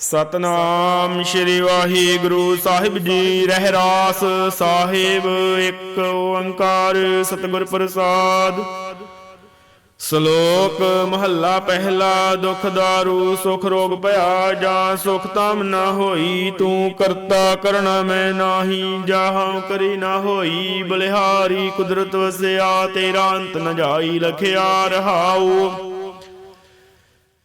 ਸਤਨਾਮ ਸ਼੍ਰੀ ਵਾਹਿਗੁਰੂ ਸਾਹਿਬ ਜੀ, ਰਹਿਰਾਸ ਸਾਹਿਬ, ਇੱਕ ਓੰਕਾਰ ਸਤਿਗੁਰ ਪ੍ਰਸਾਦ। ਸ਼ਲੋਕ ਮਹੱਲਾ ਪਹਿਲਾ, ਦੁਖ ਦਾਰੂ, ਸੁਖ ਰੋਗ ਭਇਆ, ਜਾਂ ਸੁਖ ਤਾਮ ਨਾ ਹੋਈ, ਤੂੰ ਕਰਤਾ ਕਰਣਾ ਮੈਂ ਨਾਹੀ, ਜਾਹਾਂ ਕਰੀ ਨਾ ਹੋਈ, ਬਲਿਹਾਰੀ ਕੁਦਰਤ ਵਸਿਆ, ਤੇਰਾ ਅੰਤ ਨ ਜਾਈ, ਲਖਿਆ ਰਹਾਉ।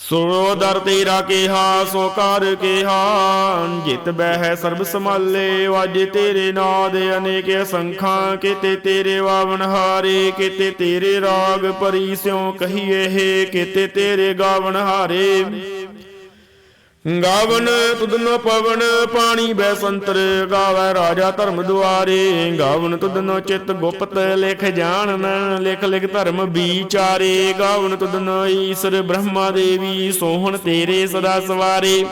ਸੋ ਦਰ ਤੇਰਾ ਕਿਹਾ, ਸੋ ਕਰ ਕਿਹਾ। ਜਿਤ ਬਹਿ ਸਰਬ ਸਮਾਲੇ ਵਾਜੇ ਤੇਰੇ ਨਾਦ ਅਨੇਕ ਸੰਖਾਂ, ਕਿਤੇ ਤੇਰੇ ਵਾਵਨ ਹਾਰੇ, ਕਿਤੇ ਤੇਰੇ ਰਾਗ ਪਰੀ ਸਿਉ ਕਹੀਏ ਕਿਤੇ ਤੇਰੇ ਗਾਵਨ ਹਾਰੇ। ਗਾਵਨ ਤੁਧਨੋ ਪਵਨ, ਪਾਣੀ ਬੈ ਸੰਤਰ, ਗਾਵੈ ਰਾਜਾ ਧਰਮ ਦੁਆਰੇ। ਗਾਵਨ ਤੁਧਨੋ ਚਿਤ ਗੁਪਤ, ਲਿਖ ਜਾਣਨ ਲਿਖ ਲਿਖ ਧਰਮ ਵਿਚਾਰੇ। ਗਾਵਨ ਤੁਧਨੋ ਈਸ਼ਰ ਬ੍ਰਹਮਾ ਦੇਵੀ, ਸੋਹਣ ਤੇਰੇ ਸਦਾ ਸਵਾਰੇ।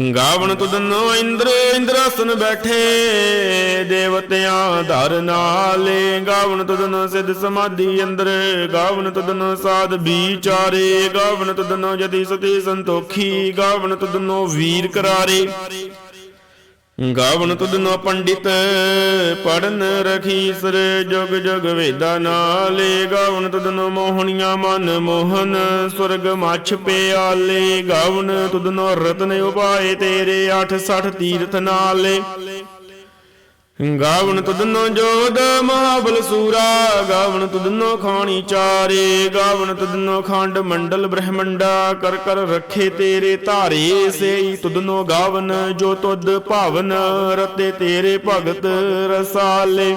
ਗਾਵਣ ਤੁਧਨੋ ਇੰਦਰ ਇੰਦਰਾਸਨ ਬੈਠੇ, ਦੇਵਤਿਆਂ ਧਰ ਨਾਲੇ। ਗਾਵਨ ਤੁਧਨੋ ਸਿਧ ਸਮਾਧੀ ਅੰਦਰ ਗਾਵਨ ਤੁਧਨੋ ਸਾਧ ਵਿਚਾਰੇ। ਗਾਵਨ ਤੁਧਨੋ ਜਤੀ ਸਤੀ ਸੰਤੋਖੀ ਗਾਵਨ ਤੁਧਨੋ ਵੀਰ ਕਰਾਰੇ। ਗਾਵਨ ਤੁਧਨੋ ਪੰਡਿਤ ਪੜਨ ਰਖੀਸਰ ਜੁਗ ਜੁਗ ਵੇਦਾ ਨਾਲੇ। ਗਾਵਨ ਤੁਧਨੋ ਮੋਹਣੀਆਂ ਮਨ ਮੋਹਨ ਸੁਰਗ ਮਛ ਪਿਆਲੇ। ਗਾਵਨ ਤੁਧਨੋ ਰਤਨ ਉਪਾਏ ਤੇਰੇ 860 ਤੀਰਥ ਨਾਲੇ। ਗਾਵਨ ਤੁਧਨੋ ਜੋਦ ਮਹਾਬਲ ਸੂਰਾ। ਗਾਵਨ ਤੁਧਨੋ ਖਾਣੀ ਚਾਰੇ। ਗਾਵਨ ਤੁਧਨੋ ਖੰਡ ਮੰਡਲ ਬ੍ਰਹਮੰਡਾ। ਕਰ ਕਰ ਰੱਖੇ ਤੇਰੇ ਧਾਰੇ ਸੇਈ। ਤੁਧਨੋ ਗਾਵਨ ਜੋ ਤੁਧ ਭਾਵਨ, ਰਤੇ ਤੇਰੇ ਭਗਤ ਰਸਾਲੇ।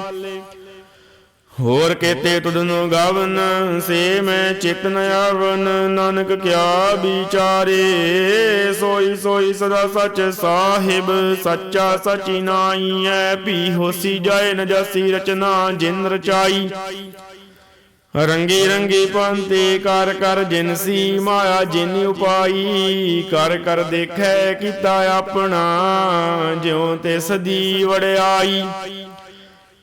ਹੋਰ ਕੇਤੇ ਤੁਧਨੋ ਗਾਵਨ, ਸੇ ਮੈਂ ਚਿਤ ਨ ਆਵਨ, ਨਾਨਕ ਕਿਆ ਵਿਚਾਰੇ? ਸੋਈ ਸੋਈ ਸਦਾ ਸਚ ਸਾਹਿਬ, ਸੱਚਾ ਸਚੀ ਨਾਈ ਐ, ਭੀ ਹੋਸੀ ਜਾਏ ਨ ਜਾਸੀ ਰਚਨਾ, ਜਿਨ ਰਚਾਈ। ਰੰਗੀ ਰੰਗੀ ਪੰਤੇ ਕਰ ਕਰ ਜਿਨਸੀ ਮਾਇਆ, ਜਿਨ ਉਪਾਈ। ਕਰ ਕਰ ਦੇਖੈ ਕੀਤਾ ਆਪਣਾ, ਜਿਉ ਤੇ ਸਦੀ ਵੜਾਈ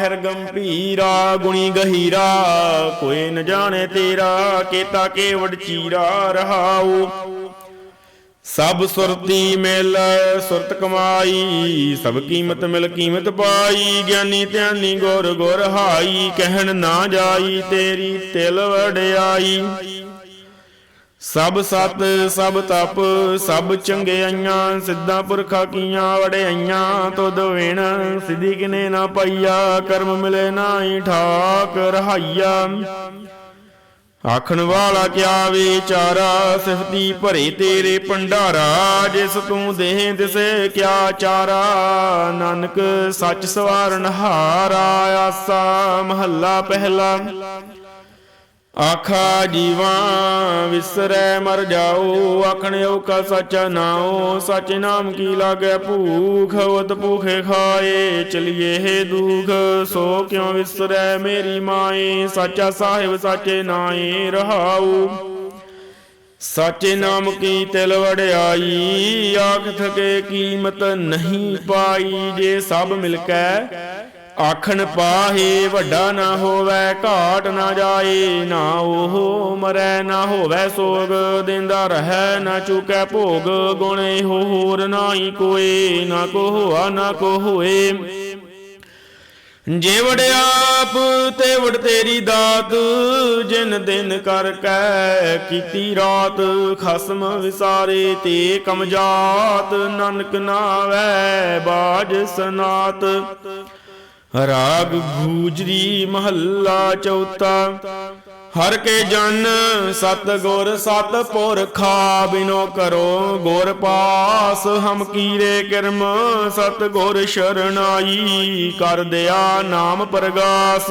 ਗਹਿਰ ਗੰਭੀਰਾ, ਗੁਣੀ ਗਹੀਰਾ। ਕੋਈ ਨ ਜਾਣੇ ਤੇਰਾ, ਕੀਤਾ ਕੇਵੜ ਚੀਰਾ ਰਹਾਉ। ਸਭ ਸੁਰਤੀ ਮਿਲ, ਸੁਰਤ ਕਮਾਈ। ਸਭ ਕੀਮਤ ਮਿਲ, ਕੀਮਤ ਪਾਈ। ਗਿਆਨੀ ਧਿਆਨੀ ਗੁਰ ਗੁਰ ਹਾਈ। ਕਹਿਣ ਨਾ ਜਾਈ ਤੇਰੀ ਤਿਲ ਵੜਾਈ ਸਭ ਸਤ, ਸਭ ਤਪ, ਸਭ ਚੰਗਿਆਈਆਂ ਸਿੱਧਾ ਪੁਰਖਾ ਕੀਆਂ ਵੜਿਆਈਆਂ ਤੁਧ ਵਿਣ। ਸਿੱਧੀ ਕਿਨੇ ਨਾ ਪਈਆ, ਕਰਮ ਮਿਲੇ ਨਾਹੀ ਠਾਕ ਰਹਾਈਆ। ਆਖਣ ਵਾਲਾ ਕਿਆ ਵਿਚਾਰਾ, ਸਿਫਤੀ ਭਰੇ ਤੇਰੇ ਭੰਡਾਰਾ। ਜਿਸ ਤੂੰ ਦੇਹ ਦਿਸੇ, ਕਿਆ ਚਾਰਾ। ਨਾਨਕ ਸੱਚ ਸਵਾਰਨ ਹਾਰਾ, ਆਸਾ ਮਹੱਲਾ ਪਹਿਲਾ। ਆਖਾ ਜੀਵਾ ਵਿਸਰੈ, ਮਰ ਜਾਓ ਆਖਣਿਓ ਕਾ ਸੱਚਾ ਨਾਉ, ਸੱਚ ਨਾਮ ਕੀ ਲਾਗੈ ਭੂਖ, ਉਤ ਭੂਖੇ ਖਾਏ, ਚਲਿਏ ਹੈ ਦੁਖ, ਸੋ ਕਿਉ ਵਿਸਰੈ ਮੇਰੀ ਮਾਏ, ਸੱਚਾ ਸਾਹਿਬ ਸਾਚੇ ਨਾਏ ਰਹਾਉ। ਸਾਚੇ ਨਾਮ ਕੀ ਤਿਲ ਵੜਾਈ ਆਖ ਥਕੇ ਕੀਮਤ ਨਹੀਂ ਪਾਈ, ਜੇ ਸਭ ਮਿਲ ਕੈ ਆਖਣ ਪਾਹੇ ਵੱਡਾ ਨਾ ਹੋਵੇ, ਘਾਟ ਨਾ ਜਾਏ, ਨਾ ਉਹ ਮਰੈ, ਨਾ ਹੋਵੇ ਸੋਗ, ਦਿੰਦਾ ਰਹੈ, ਨਾ ਚੁਕੈ ਭੋਗ, ਗੁਣ ਹੋਰ ਨਾਹੀ ਕੋਏ, ਨਾ ਕੋ ਹੋਆ ਨਾ ਕੋ ਹੋਏ ਜੇ ਵੜਿਆਪ ਤੇ ਵੜ ਤੇਰੀ ਦਾਤ, ਜਿਨ ਦਿਨ ਕਰ ਕੈ ਕੀਤੀ ਰਾਤ, ਖਸਮ ਵਿਸਾਰੇ ਤੇ ਕਮਜਾਤ ਨਾਨਕ ਨਾਵੈ, ਬਾਜ ਸਨਾਤ। ਰਾਗ ਗੂਜਰੀ ਮਹੱਲਾ ਚੌਥਾ। ਹਰ ਕੇ ਜਨ ਸਤ ਗੁਰ ਸਤ ਪੁਰਖਾ ਬਿਨੋ ਕਰੋ ਗੁਰ ਪਾਸ, ਹਮ ਕੀਰੇ ਕਰਮ ਸਤ ਗੁਰ ਸ਼ਰਣਾਈ ਕਰ ਦਿਆ ਨਾਮ ਪ੍ਰਗਾਸ।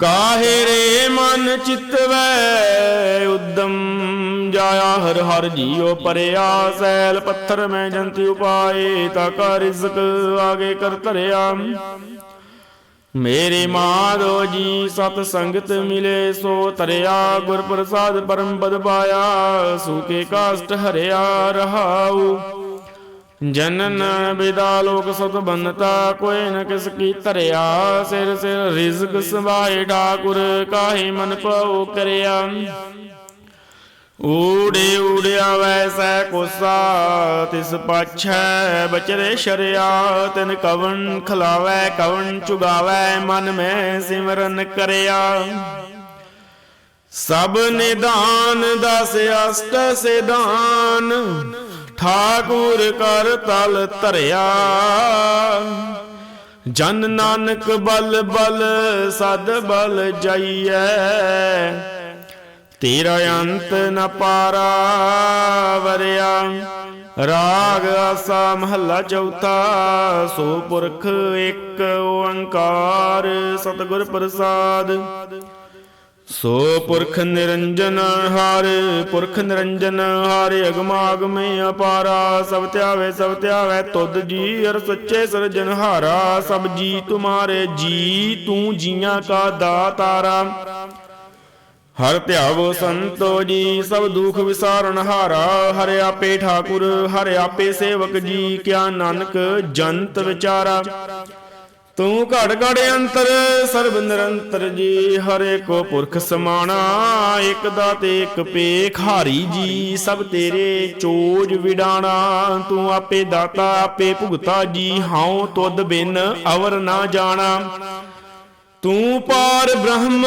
ਕਾਹੇ ਰੇ ਮਨ ਚਿਤਵੈ? ਉਦਮ ਜਾਇਆ ਹਰ ਹਰ ਜੀਉ ਪਰਿਆ, ਸੈਲ ਪੱਥਰ ਮੈਂ ਜੰਤੀ ਉਪਾਏ ਤਾ ਕਾ ਰਿਜ਼ਕ ਆਗੇ ਕਰ ਧਰਿਆ। ਮੇਰੇ ਮਾਧੋ ਜੀ, ਸਤ ਸੰਗਤ ਮਿਲੇ, ਸੋ ਤਰਿਆ ਗੁਰ ਪ੍ਰਸਾਦ ਪਰਮ ਬਦ ਪਾਇਆ ਸੂਕੇ ਕਾਸ਼ਟ ਹਰਿਆ ਰਹਾਉ। ਜਨਨ ਬਿਦਾ ਲੋਕ ਸਤ ਬੰਨਤਾ, ਕੋਈ ਨ ਕਿਸ ਕੀ ਧਰਿਆ। ਸਿਰ ਸਿਰ ਰਿਜ਼ਕ ਸਵਾਏ ਠਾਕੁਰ ਕਾਹੇ ਮਨ ਪਾਉ ਕਰਿਆ। ਊੜੇ ਊੜਿਆ ਵੈਸੈ ਕੋਸਾ, ਤਿਸ ਪਾਛੈ ਬਚਰੇ ਸ਼ਰਿਆ। ਤਿਨ ਕਵਨ ਖਲਾਵੈ ਕਵਨ ਚੁਗਾਵੈ, ਮਨ ਮੈਂ ਸਿਮਰਨ ਕਰਿਆ। ਸਭ ਨਿਦਾਨ ਦਸ ਅਸ਼ਟ ਸਿਧਾਨ। ਠਾਕੁਰ ਕਰ ਤਲ ਧਰਿਆ। ਜਨ ਨਾਨਕ ਬਲ ਬਲ ਸਦ ਬਲ ਜਾਈਐ। ਤੇਰਾ ਅੰਤ ਨ ਪਾਰਾ ਵਰਿਆ। ਰਾਗ ਆਸਾ ਮਹੱਲਾ ਚੌਥਾ, ਸੋ ਪੁਰਖ ਇੱਕ ਓੰਕਾਰ, ਸਤਿਗੁਰ ਪ੍ਰਸਾਦ। ਸੋ ਪੁਰਖ ਨਿਰੰਜਨ ਹਰ, ਪੁਰਖ ਨਿਰੰਜਨ ਹਰ, ਅਗਮਾਗਮੇ ਅਪਾਰਾ, ਸਭ ਧਿਆਵੇ ਸਭ ਧਿਆਵੇ ਤੁਧ ਜੀ ਅਰ ਸੱਚੇ ਸਰਜਨ ਸਭ ਜੀ ਤੁਮਾਰੇ ਜੀ ਤੂੰ ਜੀਆਂ ਕਾ ਦਾਤਾਰਾ। ਹਰ ਧਿਆਵੋ ਸੰਤੋ ਜੀ, ਸਭ ਦੁਖ ਵਿਸਾਰਨ ਹਾਰਾ, ਹਰਿ ਆਪੇ ਠਾਕੁਰ, ਹਰਿ ਆਪੇ ਸੇਵਕ ਜੀ, ਕਿਆ ਨਾਨਕ ਜੰਤ ਵਿਚਾਰਾ। ਤੂੰ ਘੜ ਘੜ ਅੰਤਰ, ਸਰਬ ਨਿਰੰਤਰ ਜੀ, ਹਰੇ ਕੋ ਪੁਰਖ ਸਮਾਣਾ, ਇਕ ਦਾ ਤੇ ਇਕ ਪੇਖ, ਹਾਰੀ ਜੀ, ਸਭ ਤੇਰੇ ਚੋਜ ਵਿਡਾਣਾ। ਤੂੰ ਆਪੇ ਦਾਤਾ, ਆਪੇ ਭੁਗਤਾ ਜੀ, ਹਉ ਤੁਧ ਬਿਨ ਅਵਰ ਨਾ ਜਾਣਾ। ਤੂੰ ਪਾਰ ਬ੍ਰਹਮ,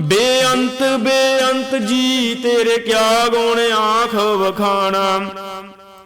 ਬੇਅੰਤ ਬੇਅੰਤ ਜੀ, ਤੇਰੇ ਕਿਆ ਗੁਣ ਆਖ ਵਖਾਣਾ।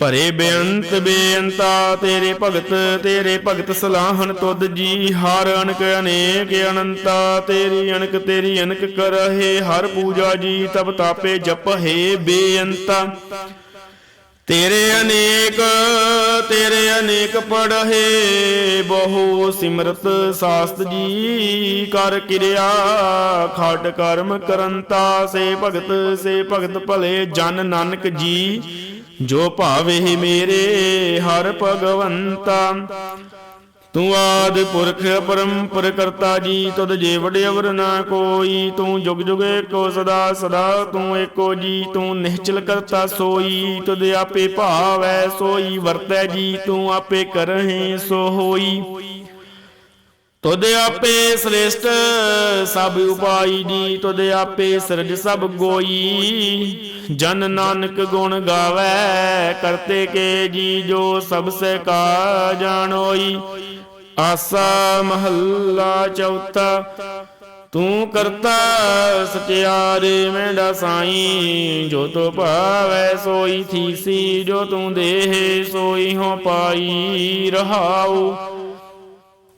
ਭਰੇ ਬੇਅੰਤ ਬੇਅੰਤਾ, ਤੇਰੇ ਭਗਤ ਤੇਰੇ ਭਗਤ ਸਲਾਹਣ ਤੁਧ ਜੀ, ਹਰ ਅਨਕ ਅਨੇਕ ਅਨੰਤਾ, ਤੇਰੀ ਅਨਕ ਤੇਰੀ ਅਨਕ ਕਰਹਿ, ਹਰ ਪੂਜਾ ਜੀ, ਤਬ ਤਾਪੇ ਜਪਹਿ ਬੇਅੰਤਾ। ਤੇਰੇ ਅਨੇਕ ਤੇਰੇ ਅਨੇਕ ਪੜਹਿ ਬਹੁ ਸਿਮਰਤ ਸਾਸਤ ਜੀ, ਕਰ ਕਿਰਿਆ ਖਟ ਕਰਮ ਕਰੰਤਾ, ਸੇ ਭਗਤ ਸੇ ਭਗਤ ਭਲੇ ਜਨ ਨਾਨਕ ਜੀ। ਜੋ ਭਾਵੇ ਮੇਰੇ, ਹਰ ਭਗਵੰਤਾ। ਤੂੰ ਆਦ ਪੁਰਖ ਪਰੰਪਰ ਕਰਤਾ ਜੀ, ਤੁਧ ਜੇ ਵਡਿਆਵਰ ਨਾ ਕੋਈ। ਤੂੰ ਜੁਗ ਜੁਗ ਏਕੋ ਸਦਾ ਸਦਾ ਤੂੰ ਏਕੋ ਜੀ। ਤੂੰ ਨਿਹਚਲ ਕਰਤਾ ਸੋਈ, ਤੁਧ ਆਪੇ ਭਾਵੈ ਸੋਈ। ਵਰਤੈ ਜੀ, ਤੂੰ ਆਪੇ ਕਰਹਿ ਸੋ ਹੋਈ ਤੁਧ ਆਪੇ ਸ੍ਰੇਸ਼ਟ ਸਭ ਉਪਾਈ ਜੀ ਤੁਧ ਆਪੇ ਸਿਰਜ ਸਭ ਗੋਈ। ਜਨ ਨਾਨਕ ਗੁਣ ਗਾਵੇ, ਕਰਤੇ ਕੇ ਜੀ ਜੋ ਸਭ ਸੇ ਕਾ ਜਾਣੋਈ। ਆਸਾ ਮਹੱਲਾ ਚੌਥਾ, ਤੂੰ ਕਰਤਾ ਸਚਿਆਰੇ ਮੈਂਡਾ ਸਾਈ। ਜੋ ਤੋ ਭਾਵੈ ਸੋਈ, ਥੀਸੀ ਜੋ ਤੂੰ ਦੇਹ ਸੋਈ ਹੋ ਪਾਈ ਰਹਾਉ।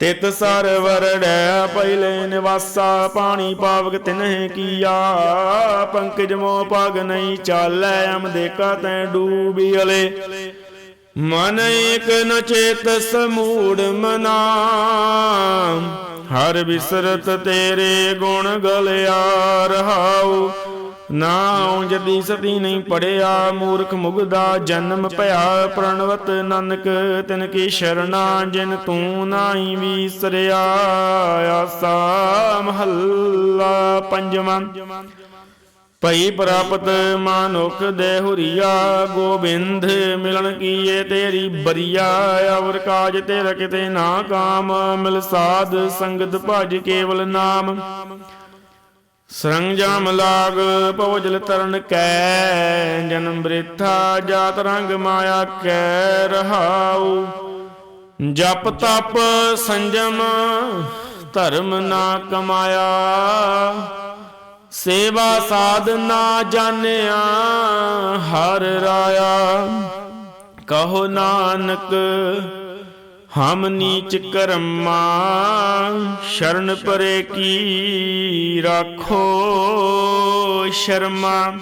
ਤਿਤ ਸਰਵਰ ਡੈ ਪਹਿਲੇ ਨਿਵਾਸਾ, ਪਾਣੀ ਪਾਵਕ ਤਿਨਹਿ ਕੀਆ। ਪੰਕਜ ਮੋ ਪਗ ਨਹੀਂ ਚਾਲੈ ਅਮ ਦੇਖਾ ਤੈ ਡੂਬੀ ਅਲੇ। ਮਨ ਇਕ ਨ ਚੇਤ ਸਮੂੜ ਮਨਾ। ਹਰ ਬਿਸਰਤ ਤੇਰੇ ਗੁਣ ਗਲਿਆ ਰਹਾਉ। ਨਾਉ ਜਦੀ ਸਤੀ ਨਹੀਂ ਪੜਿਆ, ਮੂਰਖ ਮੁਗਦਾ, ਜਨਮ ਭਇਆ, ਪ੍ਰਣਵਤ ਨਾਨਕ, ਤਿਨ ਕੀ ਸ਼ਰਣਾ ਜਿਨ ਤੂੰ ਨਾਹੀ ਵੀਸਰਿਆ, ਆਸਾ ਮਹੱਲਾ ਪੰਜਵਾਂ। ਭਈ ਪ੍ਰਾਪਤ ਮਾਨੁਖ ਦੇ ਹੁਰੀਆ, ਗੋਬਿੰਦ ਮਿਲਣ ਕੀਏ ਤੇਰੀ ਬਰੀਆ, ਅਵਰ ਕਾਜ ਤੇਰਾ ਕਿਤੇ ਨਾ ਕਾਮ, ਮਿਲ ਸਾਧ ਸੰਗਤ ਭਜ ਕੇਵਲ ਨਾਮ। ਸਰੰਜਾਮ ਲਾਗ ਪਵਜਲ ਤਰਨ ਕੈ, ਜਨਮ ਬ੍ਰਿਥਾ ਜਾਤ ਰੰਗ ਮਾਇਆ ਕੈ ਰਹਾਉ। ਜਪ ਤਪ ਸੰਜਮ ਧਰਮ ਨਾ ਕਮਾਇਆ। ਸੇਵਾ ਸਾਧ ਨਾ ਜਾਣਿਆ, ਹਰ ਰਾਇਆ। ਕਹੋ ਨਾਨਕ ਹਮ ਨੀਚ ਕਰਮਾ, ਸ਼ਰਨ ਪਰੇ ਕੀ ਰਾਖੋ ਸ਼ਰਮਾ।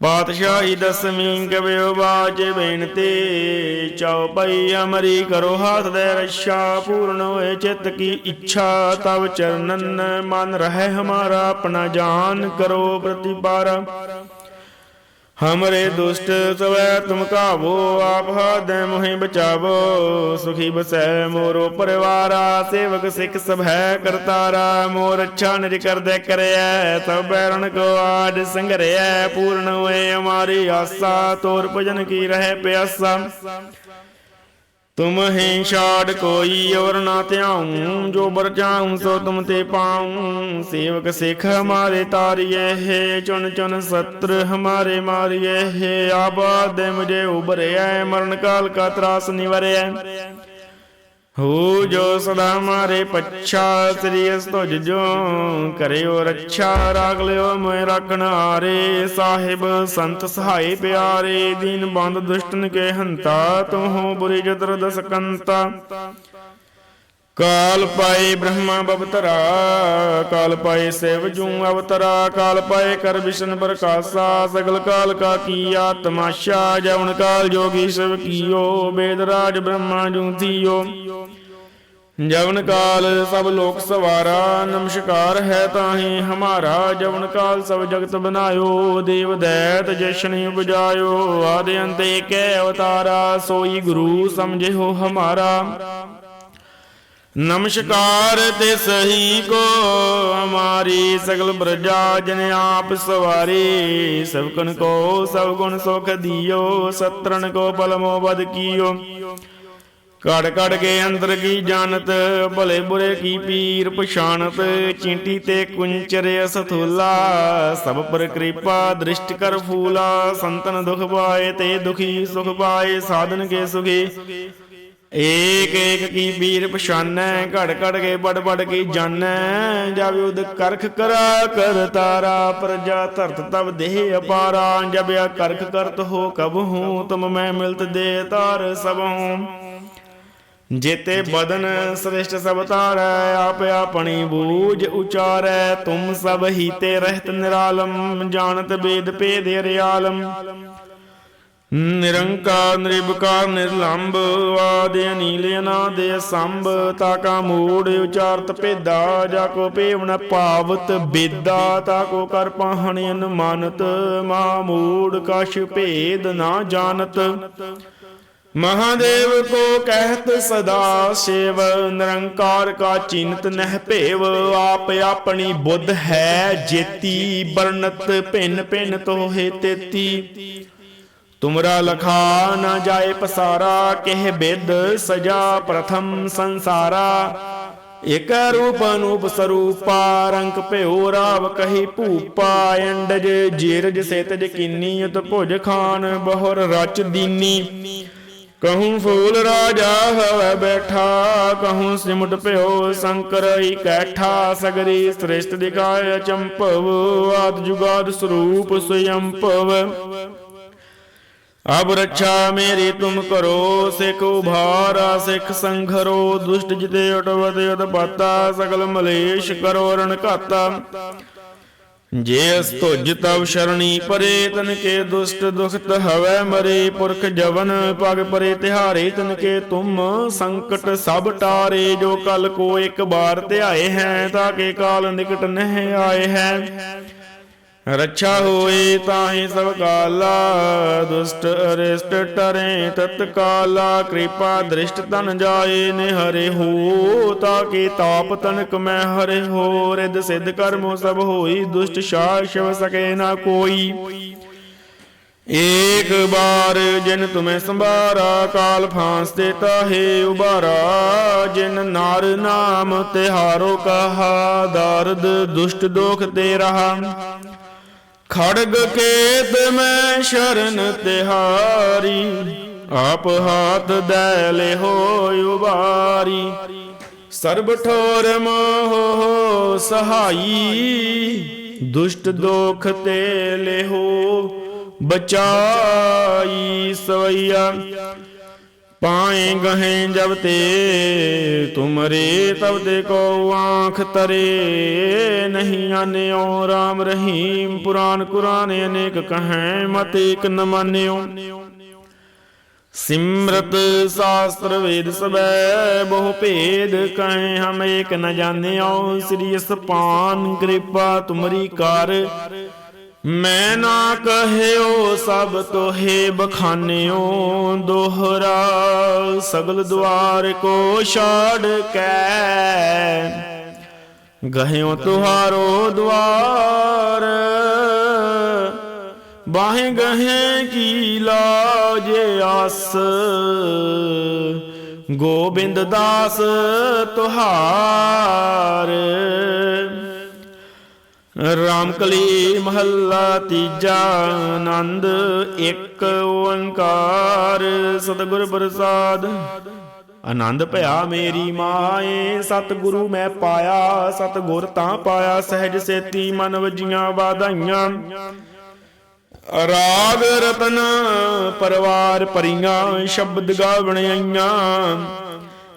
ਪਾਤਸ਼ਾਹੀ ਦਸਵੀਂ ਕਵਿਓ ਬਾਜ ਬੇਨਤੀ ਚਉਪਈ ਅਮਰੀ ਕਰੋ ਹੱਥ ਦੇ ਰਛਾ, ਪੂਰਨ ਹੋਏ ਚਿੱਤ ਕੀ ਇੱਛਾ, ਤਵ ਚਰਨਨ ਮਨ ਰਹਿ ਹਮਾਰਾ, ਆਪਣਾ ਜਾਨ ਕਰੋ ਪ੍ਰਤੀਪਾਰਾ। ਹਮਰੇ ਦੁਸ਼ਟ ਸਵੈ ਤੁਮ ਕਾਵੋ ਆਪ ਹਾਦੈ ਮੋਹਿ ਬਚਾਵੋ ਸੁਖੀ ਬਸੈ ਮੋਰੋ ਪਰਿਵਾਰਾ ਸੇਵਕ ਸਿੱਖ ਸਭ ਹੈ ਕਰਤਾਰਾ ਮੋਰ ਅੱਛਾ ਨਿਜ ਕਰਦੈ ਕਰਿਐ ਤਬ ਬੈਰਨ ਕੋ ਆਜ ਸੰਗਰਿਐ ਪੂਰਨ ਹੋਏ ਹਮਾਰੀ ਆਸਾ ਤੋਰ ਭਜਨ ਕੀ ਰਹਿ ਪਿਆਸਾ ਤੁਮ ਛਾੜ ਕੋਈ ਔਰ ਨਾ ਧਿਆਉ, ਜੋ ਬਰ ਜਾਉ ਸੋ ਤੁਮ ਤੇ ਪਾਉ। ਸੇਵਕ ਸਿੱਖ ਹਮਾਰੇ ਤਾਰੀਏ ਹੈ, ਚੁਣ ਚੁਣ ਸਤਰ ਹਮਾਰੇ ਮਾਰੀਏ ਹੈ। ਆਬਾਦ ਮੁਝੇ ਉਬਰਿਐ ਮਰਨ ਕਾਲ ਕਾ ਤਰਾਸ ਨਿਵਰਿਐ। ਹੋ ਜੋ ਸਦਾ ਮਾਰੇ ਪੱਛਾ, ਸ੍ਰੀ ਅਸ ਤੁਜ ਜੋ ਕਰਿਓ ਰੱਛਾ, ਰਾਗ ਲਿਓ ਮੈਂ ਰੱਖਣ ਹਾਰੇ, ਸਾਹਿਬ ਸੰਤ ਸਹਾਈ ਪਿਆਰੇ, ਦੀਨ ਬੰਦ ਦੁਸ਼ਟਨ ਕੇ ਹੰਤਾ, ਤੂੰ ਹੋ ਬੁਰੀ ਜਦਰ ਦਸਕੰਤਾ। ਕਾਲ ਪਾਏ ਬ੍ਰਹਮਾ ਬਵਤਰਾ, ਕਾਲ ਪਾਏ ਸਿਵ ਜੂ ਅਵਤਰਾ, ਕਾਲ ਪਾਏ ਕਰ ਵਿਸ਼ਨ ਪ੍ਰਕਾਸ਼ਾ, ਸਗਲ ਕਾਲ ਕਾ ਕੀਆ ਤਮਾਸ਼ਾ ਜਵਨ ਕਾਲ ਜੋਗੀ ਸਭ ਕੀਓ, ਬੇਦ ਰਾਜ ਬ੍ਰਹਮਾ ਜੂ ਥੀਓ ਜਵਨ ਕਾਲ ਸਭ ਲੋਕ ਸਵਾਰਾ, ਨਮਸਕਾਰ ਹੈ ਤਾਹੀ ਹਮਾਰਾ, ਜਵਨ ਕਾਲ ਸਭ ਜਗਤ ਬਨਾਇਓ, ਦੇਵ ਦੈਤ ਜਸ਼ਨ ਉਪਜਾਇਓ, ਆਦਿ ਅੰਤ ਏਕੈ ਅਵਤਾਰਾ, ਸੋਈ ਗੁਰੂ ਸਮਝਿਓ ਹਮਾਰਾ। ਨਮਸਕਾਰ ਤੇ ਸਹੀ ਕੋ ਹਮਾਰੀ ਸਗਲ ਬ੍ਰਜਾ ਜਨ ਆਪ ਸਵਾਰੀ ਸਭ ਕੋ ਸਭ ਗੁਣ ਸੁਖ ਦਿਓ ਸਤਰਨ ਕੋ ਪਲਮੋ ਬਦ ਕੀਓ। ਕੜ ਕੜ ਕੇ ਅੰਦਰ ਕੀ ਜਾਣਤ, ਭਲੇ ਬੁਰੇ ਕੀ ਪੀਰ ਪਛਾਣਤ, ਚੀਂਟੀ ਤੇ ਕੁੰਚਰ ਅਸਥੂਲਾ, ਸਭ ਪਰ ਕਿਰਪਾ ਦ੍ਰਿਸ਼ਟ ਕਰ ਫੂਲਾ, ਸੰਤਨ ਦੁਖ ਪਾਏ ਤੇ ਦੁਖੀ ਸੁਖ ਪਾਏ, ਸਾਧਨ ਕੇ ਸੁਖੀ। ਏਕ ਏਕ ਕੀ ਵੀਰ ਪਛਾਨੈ, ਘੜ ਘੜ ਕੇ ਬੜ ਬੜ ਕੀ ਜਾਣੈ, ਜਬ ਉਦ ਕਰਖ ਕਰਾ ਕਰ ਤਾਰਾ, ਪ੍ਰਜਾ ਧਰਤ ਤਬ ਦੇਹ ਅਪਾਰਾ, ਜਬ ਆ ਕਰਖ ਕਰਤ ਹੋ ਕਬ ਹੂੰ, ਤੁਮ ਮੈਂ ਮਿਲਤ ਦੇ ਤਾਰ ਸਭ। ਹੂੰ ਜੇਤੇ ਬਦਨ ਸ੍ਰਿਸ਼ਟ ਸਭ ਤਾਰੈ ਆਪ ਆਪਣੀ ਬੂਝ ਉਚਾਰੈ, ਤੁਮ ਸਭ ਹੀ ਤੇ ਰਹਿਤ ਨਿਰਾਲਮ, ਜਾਣਤ ਬੇਦ ਭੇਦ ਰਿਆਲਮ ਨਿਰੰਕਾਰ ਨਿਰਭਕਾਰ ਨਿਰਲੰਭ, ਆਦਿ ਅਨੀਲ, ਅਨਾਦ ਸੰਭ ਤਾਕਾ ਮੂੜ ਉਚਾਰਤ ਭੇਦਾ, ਜਾ ਕੋ ਭੇਵਨ ਭਾਵਤ ਬੇਦਾ, ਤਾ ਕੋ ਕਰ ਪਾਹਣ ਅਨੁਮਾਨਤ, ਮਾ ਮੂੜ ਕਛ ਭੇਦ ਨਾ ਜਾਣਤ। ਮਹਾਦੇਵ ਕੋ ਕਹਿਤ ਸਦਾ ਸੇਵ, ਨਿਰੰਕਾਰ ਕਾ ਚਿੰਤ ਨਹਿ ਭੇਵ, ਆਪ ਆਪਣੀ ਬੁੱਧ ਹੈ ਜੇਤੀ ਬਰਨਤ ਭਿੰਨ ਭਿੰਨ ਤੋਹੇ ਤੇਤੀ। ਤੁਮਰਾ ਲਖਾ ਨਾ ਜਾਏ ਪਸਾਰਾ, ਕਿਹ ਬਿਦ ਸਜਾ ਪ੍ਰਥਮ ਸੰਸਾਰਾ। ਇਕ ਰੂਪ ਅਨੂਪ ਸਰੂਪਾ ਰੰਗ ਭਿਓ ਰਾਵ ਕਹੀ ਭੂਪਾ। ਅੰਡਜ ਜੀਰਜ ਸੇਤਜ ਕੀਨੀ, ਉਤ ਭੁਜ ਖਾਨ ਬਹੁਰ ਰਚ ਦੀਨੀ। ਕਹੂੰ ਫੂਲ ਰਾਜਾ ਹਵੈ ਬੈਠਾ, ਕਹੂੰ ਸਿਮਟ ਭਿਓ ਸ਼ੰਕਰ ਇਕੈਠਾ। ਸਗਰੀ ਸ੍ਰਿਸ਼ਟ ਦਿਖਾਇ ਚੰਪਵ, ਆਦ ਜੁਗਾਦ ਸਰੂਪ ਸਯੰਪਵ। ਅਬ ਰੱਛਾ ਮੇਰੀ ਤੁਮ ਕਰੋ, ਸਿਖ ਉਭਾਰਾ, ਸਿਖ ਸੰਘਰੋ, ਦੁਸ਼ਟ ਜਿਤੇ ਉਟਵਤ ਉਤਪਾਤਾ ਸਗਲ ਮਲੇਸ਼ ਕਰੋ, ਰਣ ਘਾਤਾ। ਜੇ ਅਸ ਤੁਜ ਤਵ ਸ਼ਰਣੀ ਪਰੇ, ਤਨ ਕੇ ਦੁਸ਼ਟ ਦੁਖਤ ਹਵੈ ਮਰੇ, ਪੁਰਖ ਜਵਨ ਪਗ ਪਰੇ ਤਿਹਾਰੇ, ਤਨ ਕੇ ਤੁਮ ਸੰਕਟ ਸਭ ਟਾਰੇ, ਜੋ ਕਲ ਕੋ ਇੱਕ ਬਾਰ ਧਿਆਏ ਹੈ, ਤਾਂ ਕੇ ਕਾਲ ਨਿਕਟ ਨਹਿ ਆਏ ਹੈ। ਰੱਛਾ ਹੋਏ ਤਾਹੀ ਸਭ ਕਾਲਾ ਦੁਸ਼ਟ ਅਰਿਸ਼ਟ ਟਰੇ ਤਤਕਾਲਾ ਕਿਰਪਾ ਦ੍ਰਿਸ਼ਟ ਤਨ ਜਾਏ ਨਿਹਰੇ ਹਰੇ ਹੋ, ਤਾਕੇ ਤਾਪ ਤਨਕ ਮੈਂ ਹਰੇ ਹੋ ਰਿਦ ਸਿਧ ਕਰਮੋ ਸਭ ਹੋਈ, ਦੁਸ਼ਟ ਸ਼ਾਹ ਸ਼ਿਵ ਸਕੇ ਨਾ ਕੋਈ। ਏਕ ਬਾਰ ਜਿਨ ਤੁਮੇ ਸੰਭਾਰਾ, ਕਾਲ ਫਾਂਸ ਦੇਤਾ ਤਾਹੇ ਉਬਾਰਾ ਜਿਨ ਨਾਰ ਨਾਮ ਤਿਹਾਰੋ ਕਹਾ, ਦਰਦ ਦੁਸ਼ਟ ਦੋਖ ਤੇ ਰਹਾ। ਖੜਗ ਕੇਤ ਮੈਂ ਸ਼ਰਨ ਤਿਹਾਰੀ, ਆਪ ਹਾਥ ਦੈ ਲਿਹੋ ਉਬਾਰੀ। ਸਰਬ ਠੋਰ ਮੋਹ ਸਹਾਈ, ਦੁਸ਼ਟ ਦੋਖ ਤੇ ਲਿਹੋ ਬਚਾਈ ਸਵਈਆ। ਪਾਏ ਗਹੇ ਜਬ ਤੇ ਤੁਮਰੇ ਤਬ ਤੇ ਕੋ ਆਂਖ ਤਰੇ। ਨਹੀਂ ਆਨਿਓ RAM ਰਹੀਮ ਪੁਰਾਨ ਕੁਰਾਨ ਅਨੇਕ ਕਹੈ ਮਤ ਇਕ ਨ ਮਾਨਿਓ। ਸਿਮਰਤ ਸਾਸਤਰ ਵੇਦ ਸਬੈ ਬਹੁ ਭੇਦ ਕਹੈ ਹਮ ਏਕ ਨ ਜਾਣਿਓ। ਸ੍ਰੀ ਸਪਾਨ ਕਿਰਪਾ ਤੁਮਰੀ ਕਰ ਮੈਂ ਨਾ ਕਹਿਓ ਸਭ ਤੋਹੇ ਬਖਾਨਿਓ, ਦੋਹਰਾ ਸਗਲ ਦੁਆਰ ਕੋ ਛਾੜ ਕੈ। ਗਹਿਓ ਤੁਹਾਰੋ ਦੁਆਰ, ਬਾਹੇ ਗਹੇ ਕੀ ਲਾਜ ਆਸ। ਗੋਬਿੰਦ ਦਾਸ ਤੁਹਾਰ ਰਾਮਕਲੀ ਮਹੱਲਾ ਤੀਜਾ ਆਨੰਦ, ਇੱਕ ਓੰਕਾਰ, ਸਤਿਗੁਰ ਪ੍ਰਸਾਦ। ਆਨੰਦ ਭਇਆ ਮੇਰੀ ਮਾਏ, ਸਤਿਗੁਰੂ ਮੈਂ ਪਾਇਆ, ਸਤਿਗੁਰ ਤਾਂ ਪਾਇਆ, ਸਹਿਜ ਸੇਤੀ ਮਨ ਵਜੀਆਂ ਵਾਧਾਈਆਂ। ਰਾਗ ਰਤਨ ਪਰਵਾਰ ਪਰੀਆਂ ਸ਼ਬਦ ਗਾਵਣ ਆਈਆਂ।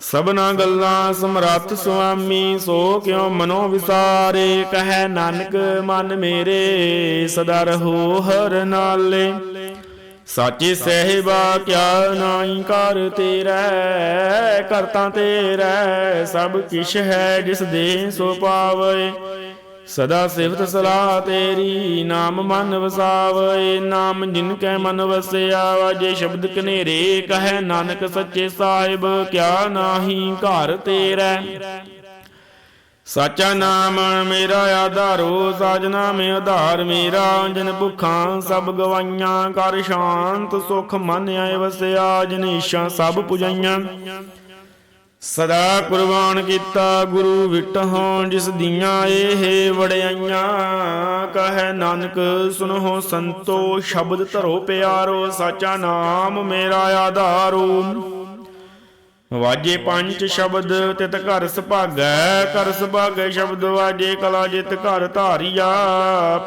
ਸਭਨਾ ਗੱਲਾਂ ਸਮਰੱਥ ਸੁਆਮੀ, ਸੋ ਕਿਉ ਮਨੋ ਵਿਸਾਰੇ? ਕਹੈ ਨਾਨਕ, ਮਨ ਮੇਰੇ ਸਦਾ ਰਹੋ ਹਰ ਨਾਲੇ। ਸਾਚੇ ਸਹਿਬਾ, ਕਿਆ ਨਾਈ ਕਰ ਤੇਰਾ ਕਰਤਾ ਤੇਰਾ ਸਭ ਕਿਛ ਹੈ, ਜਿਸ ਦੇ ਸੋ ਪਾਵੇ। ਸਦਾ ਸਿਫਤ ਸਲਾਹ ਤੇਰੀ, ਨਾਮ ਮਨ ਵਸਾਵੇ, ਨਾਮ ਜਿਨ ਕੈ ਮਨ ਵਸਿਆ ਵਾਜੇ ਸ਼ਬਦ ਕਨੇਰੇ ਕਹੈ ਨਾਨਕ ਸੱਚੇ ਸਾਹਿਬ, ਕਿਆ ਨਾਹੀ ਘਰ ਤੇਰਾ। ਸਾਚਾ ਨਾਮ ਮੇਰਾ ਆਧਾਰੋ ਸਾਜਨਾ ਮੇ ਆਧਾਰ ਮੇਰਾ, ਜਨ ਭੁੱਖਾਂ ਸਭ ਗਵਾਈਆਂ ਕਰ ਸ਼ਾਂਤ ਸੁਖ ਮਨ ਆਏ ਵਸਿਆ, ਜਨ ਈਸ਼ਾ ਸਭ ਪੁਜਾਈਆਂ। ਸਦਾ ਕੁਰਬਾਨ ਕੀਤਾ ਗੁਰੂ ਵਿਟਹੁ, ਜਿਸ ਦੀਆਂ ਇਹ ਵੜਿਆਈਆਂ ਕਹੈ ਨਾਨਕ, ਸੁਨਹੁ ਸੰਤੋ, ਸ਼ਬਦ ਧਰੋ ਪਿਆਰੋ, ਸਾਚਾ ਨਾਮ ਮੇਰਾ ਆਧਾਰੋ। ਵਾਜੇ ਪੰਜ ਸ਼ਬਦ, ਤਿਤ ਘਰ ਸੁਭਾਗੈ ਕਰ ਸੁਭਾਗੈ ਸ਼ਬਦ ਵਾਜੇ ਕਲਾ ਜਿਤ ਘਰ ਧਾਰਿਆ।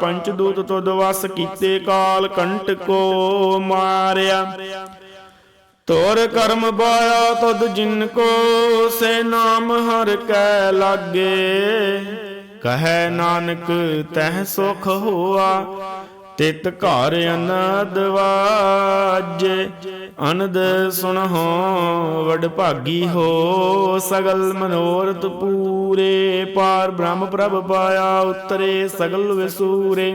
ਪੰਚ ਦੂਤ ਤੁਧ ਵਸ ਕੀਤੇ ਕਾਲ ਕੰਟਕੋ ਮਾਰਿਆ। ਤੋਰ ਕਰਮ ਬਾਇਆ ਤਦ ਜਿਨ ਕੋ, ਸੇ ਨਾਮ ਹਰ ਕੈ ਲਾਗੇ। ਕਹੈ ਨਾਨਕ, ਤਹ ਸੁਖ ਹੋਆ, ਤਿਤ ਘਰ ਅਨੰਦ ਵਾਜੇ। ਅਨੰਦ ਸੁਣਹੁ ਵਡ ਭਾਗੀ ਹੋ, ਸਗਲ ਮਨੋਰਥ ਪੂਰੇ। ਪਾਰ ਬ੍ਰਹਮ ਪ੍ਰਭ ਪਾਇਆ, ਉਤਰੇ ਸਗਲ ਵਿਸੂਰੇ।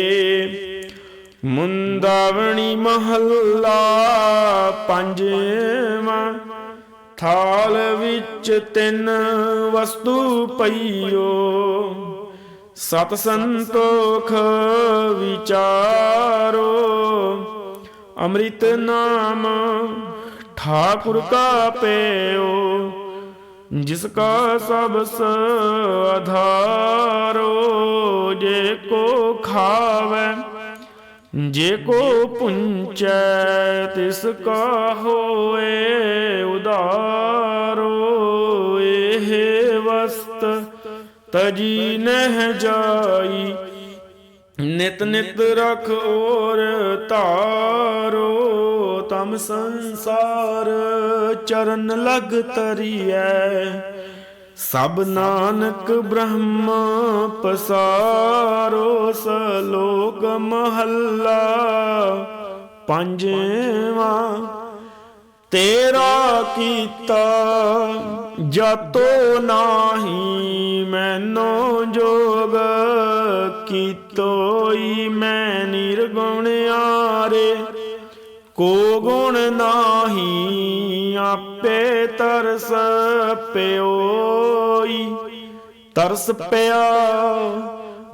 ਮੁੰਦਾਵਣੀ ਮਹੱਲਾ ਪੰਜਵਾਂ, ਥਾਲ ਵਿੱਚ ਤਿੰਨ ਵਸਤੂ ਪਈਓ। ਸਤ ਸੰਤੋਖ ਵਿਚਾਰੋ, ਅੰਮ੍ਰਿਤ ਨਾਮ ਠਾਕੁਰ ਕਾ ਪੇਓ, ਜਿਸ ਕਾ ਸਬਸ ਆਧਾਰੋ ਜੇ ਕੋ ਖਾਵੇ ਜੇ ਕੋ ਪੁੰਚੈ, ਤਿਸ ਕਾ ਹੋਏ ਉਦਾਰੋ ਇਹ ਵਸਤ ਤਜੀ ਨਹਿ ਜਾਈ। ਨਿਤ ਨਿਤ ਰਖ ਔਰ ਧਾਰੋ, ਤਮ ਸੰਸਾਰ ਚਰਨ ਲਗ ਤਰੀਐ। ਸਭ ਨਾਨਕ ਬ੍ਰਹਮ ਪਸਾਰੋ ਸਲੋਕ ਮਹੱਲਾ, ਪੰਜਵਾਂ, ਤੇਰਾ ਕੀਤਾ ਜਤੋ ਨਾਹੀ ਮੈਨੋ ਜੋਗ, ਕੀਤੋਈ ਮੈਂ ਨਿਰਗੁਣ ਆਰੇ। ਕੋ ਗੁਣ ਨਾਹੀ ਆਪੇ ਤਰਸ ਪਿਓਈ। ਤਰਸ ਪਿਆ,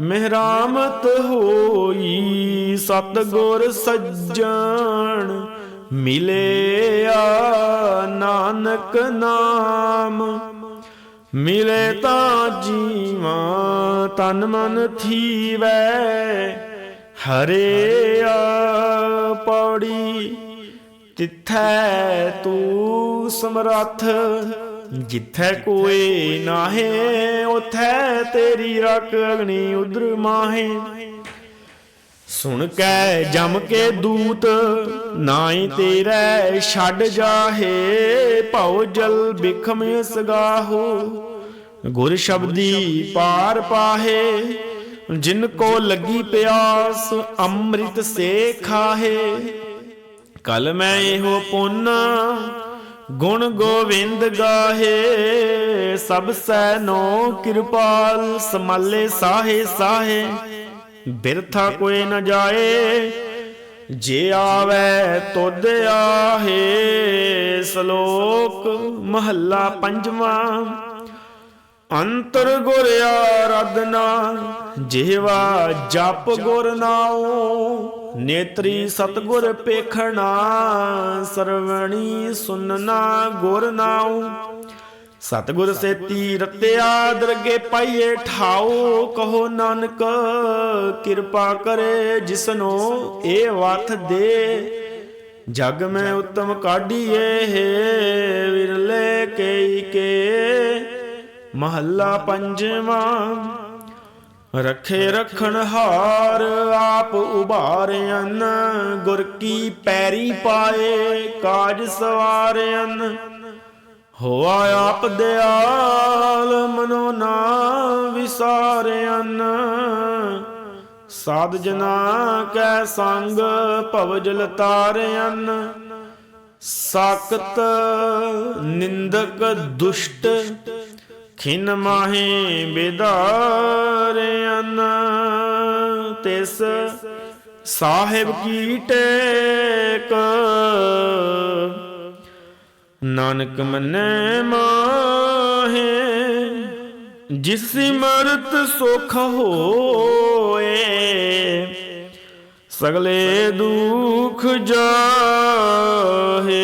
ਮਿਹਰਾਮਤ ਹੋਈ ਸਤ ਗੁਰ ਸੱਜਣ ਮਿਲਿਆ ਨਾਨਕ ਨਾਮ। ਮਿਲੇ ਤਾਂ ਜੀਵਾਂ, ਤਨ ਮਨ ਥੀਵੈ ਹਰੇ ਆ ਪੌੜੀ ਤਿੱਥੈ ਤੂੰ ਸਮਰੱਥ, ਜਿੱਥੈ ਕੋਈ ਨਾਹੇ, ਉਥੈ ਤੇਰੀ ਰਕ ਅਗਨੀ ਉਦਰ ਮਾਹੇ। ਸੁਣ ਕੇ ਜਮ ਕੇ ਦੂਤ ਨਾਈ ਤੇਰੇ ਛੱਡ ਜਾਹੇ, ਭਉ ਜਲ ਬਿਖਮ ਸਗਾਹੋ। ਗੁਰ ਸ਼ਬਦੀ ਪਾਰ ਪਾਹੇ ਜਿਨ ਕੋ ਲੱਗੀ ਪਿਆਸ, ਅੰਮ੍ਰਿਤ ਸੇ ਖਾਹੇ ਕਲ ਮੈਂ ਇਹੋ ਪੁੰਨ, ਗੁਣ ਗੋਵਿੰਦ ਗਾਹੇ। ਸਭ ਸੈ ਨੋ ਕਿਰਪਾਲ, ਸਮਾਲੇ ਸਾਹੇ ਸਾਹੇ। ਬਿਰਥਾ ਕੋਈ ਨ ਜਾਏ, ਜੇ ਆਵੇ ਤੁਧ ਆਹੇ। ਸ਼ਲੋਕ ਮਹੱਲਾ ਪੰਜਵਾਂ। ਅੰਤਰ ਗੁਰ ਆਰਾਧਨਾ ਜਿਹਵਾ ਜਪ ਗੁਰ ਨਾਉ, ਨੇਤਰੀ ਸਤਗੁਰ ਪੇਖਣਾ, ਸਰਵਣੀ ਸੁਨਣਾ ਗੁਰ ਨਾਉ। ਸਤਗੁਰ ਸੇਤੀ ਰਤਿਆ ਦਰਗੇ ਪਾਈਏ ਠਾਓ ਕਹੋ ਨਾਨਕ, ਕਿਰਪਾ ਕਰੇ ਜਿਸਨੋ ਇਹ ਵਥ ਦੇ। ਜਗ ਮੈਂ ਉਤਮ ਕਾਢੀਏ ਵਿਰਲੇ ਕੇਈ ਕੇ। ਮਹੱਲਾ ਪੰਜਵਾਂ, ਰਖੇ ਰਖਣ ਹਾਰ ਆਪ ਉਭਾਰਿਆਨ ਗੁਰ ਕੀ ਪੈਰੀ ਪਾਏ ਕਾਜ ਸਵਾਰਿਆਨ ਹੋਆ ਆਪ ਦਿਆਲ ਮਨੋ ਨਾ ਵਿਸਾਰਿਆਨ ਸਾਧ ਜਨਾ ਕੈ ਸੰਗ ਭਵਜਲ ਤਾਰਿਆਨ ਸਾਕਤ ਨਿੰਦਕ ਦੁਸ਼ਟ ਖਿਨ ਮਾਹੀ ਬੇਦਾਰਿਆਨ ਤਿਸ ਸਾਹਿਬ ਕੀ। ਟੇਕ ਨਾਨਕ ਮੰਨੈ ਮਾਹੇ, ਜਿਸ ਸਿਮਰਤ ਸੁਖ ਹੋਏ, ਸਗਲੇ ਦੁਖ ਜਾਹੇ।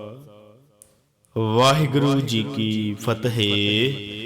ਵਾਹਿਗੁਰੂ ਜੀ ਕੀ ਫਤਿਹ।